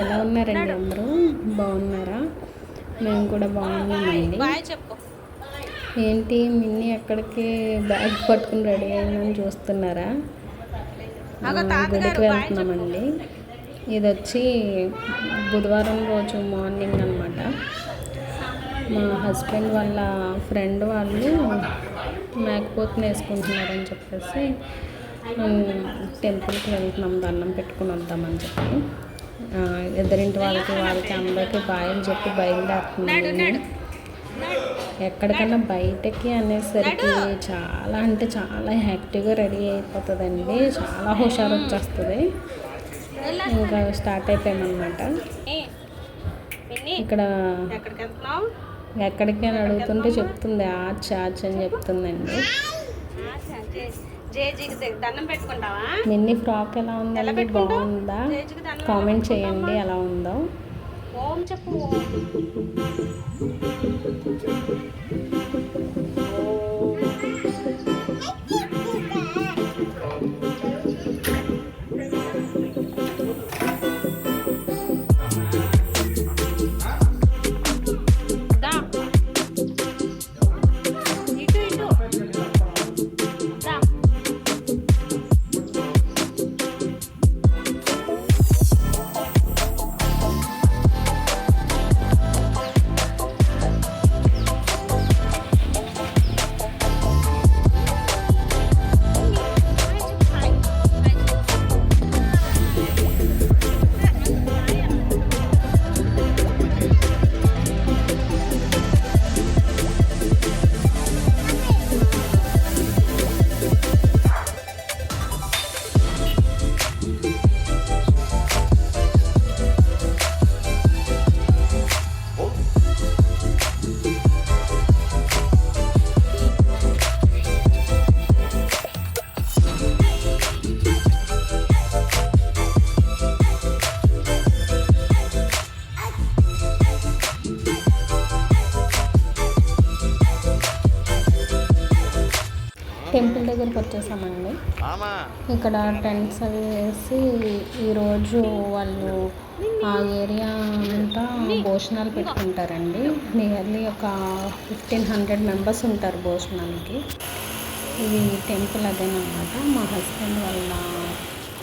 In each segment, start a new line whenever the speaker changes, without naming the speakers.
ఎలా ఉన్నారండి అందరూ? బాగున్నారా? మేము కూడా బాగున్నామండి. ఏంటి మిన్ని ఎక్కడికి బ్యాగ్ పట్టుకుని రెడీ అయిందని చూస్తున్నారా? గుడికి వెళ్తున్నామండి. ఇది వచ్చి బుధవారం రోజు మార్నింగ్ అనమాట మా హస్బెండ్ వాళ్ళ ఫ్రెండ్ వాళ్ళు మేకపోతుని వేసుకుంటున్నారని చెప్పేసి టెంపుల్కి వెళ్తున్నాం దండం పెట్టుకుని వద్దామని చెప్పి. ఇద్దరింటి వాళ్ళకి వాళ్ళకి అందరికీ బాయని చెప్పి బయలుదేరుతున్నాం ఎక్కడికన్నా బయటకి అనేసరికి చాలా అంటే చాలా యాక్టివ్గా రెడీ అయిపోతుందండి. చాలా హుషారు వచ్చేస్తుంది. ఇంకా స్టార్ట్ అయిపోయామన్నమాట ఇక్కడ
ఎక్కడికి
అని అడుగుతుంటే చెప్తుంది ఆచ్ ఆచ్ అని చెప్తుందండి.
జేజీకి దండం పెట్టుకుంటావా?
ఫ్రాక్ ఎలా ఉందండి? బాగుందా? కామెంట్ చేయండి ఎలా ఉందో.
ఓం చెప్పు
టెంపుల్ దగ్గరికి వచ్చేసామండి. ఇక్కడ టెంట్స్ అవి వేసి ఈరోజు వాళ్ళు ఆ ఏరియా అంతా భోజనాలు పెట్టుకుంటారండి. నియర్లీ ఒక ఫిఫ్టీన్ హండ్రెడ్ మెంబర్స్ ఉంటారు భోజనాలకి ఇది టెంపుల్ అదేనమాట. మా హస్బెండ్ వాళ్ళ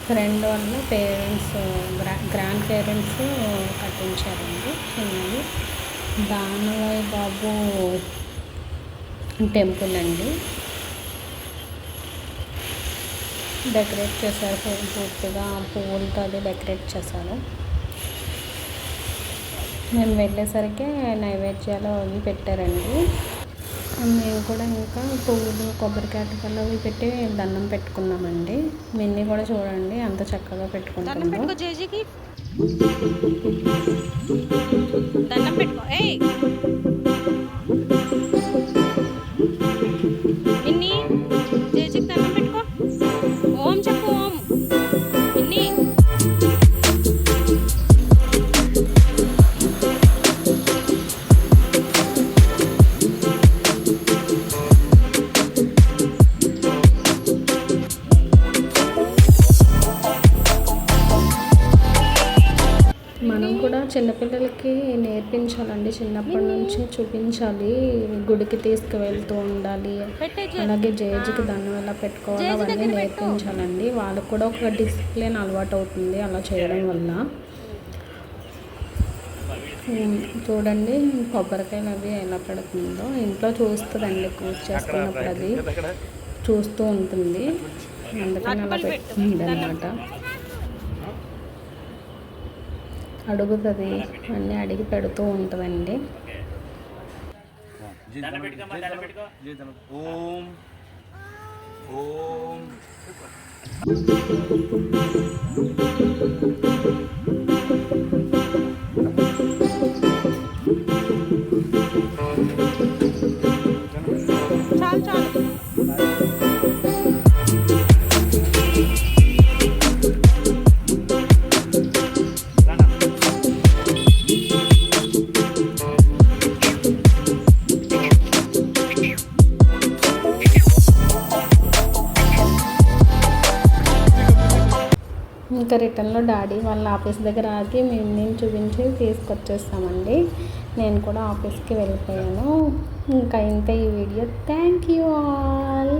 ఫ్రెండ్ వాళ్ళ పేరెంట్స్ గ్రా గ్రాండ్ పేరెంట్స్ కట్టించారండి. చిన్నది దానవయ్య బాబు టెంపుల్ అండి. డెకరేట్ చేశారు పూర్తిగా. పువ్వులతో అది డెకరేట్ చేశారు మేము వెళ్ళేసరికి నైవేద్యాలు అవి పెట్టారండి. మేము కూడా ఇంకా పువ్వులు కొబ్బరికాయ కళ్ళు అవి పెట్టి దండం పెట్టుకున్నామండి. మిన్ని కూడా చూడండి అంత చక్కగా పెట్టుకుంటాం కూడా చిన్నపిల్లలకి నేర్పించాలండి. చిన్నప్పటి నుంచి చూపించాలి. గుడికి తీసుకువెళ్తూ ఉండాలి. అలాగే జేజీకి దండం ఎలా పెట్టుకోవాలో అవన్నీ నేర్పించాలండి. వాళ్ళకు కూడా ఒక డిసిప్లిన్ అలవాటు అవుతుంది అలా చేయడం వల్ల. చూడండి కొబ్బరికాయలు అవి ఎలా పెడుతుందో. ఇంట్లో చూస్తుందండి పూజ చేసుకున్నప్పుడు అది. చూస్తూ ఉంటుంది. అందుకని అలా పెట్టుకుంది అనమాట అడుగుతుంది. అన్నీ అడిగి పెడుతూ ఉంటుందండి.
ఓం. ఓం.
ఇంకా రిటర్న్లో డాడీ వాళ్ళ ఆఫీస్ దగ్గర ఆగి మేము నేను చూపించి తీసుకొచ్చేస్తామండి. నేను కూడా ఆఫీస్కి వెళ్ళిపోయాను. ఇంకా ఇంతే ఈ వీడియో. Thank you all.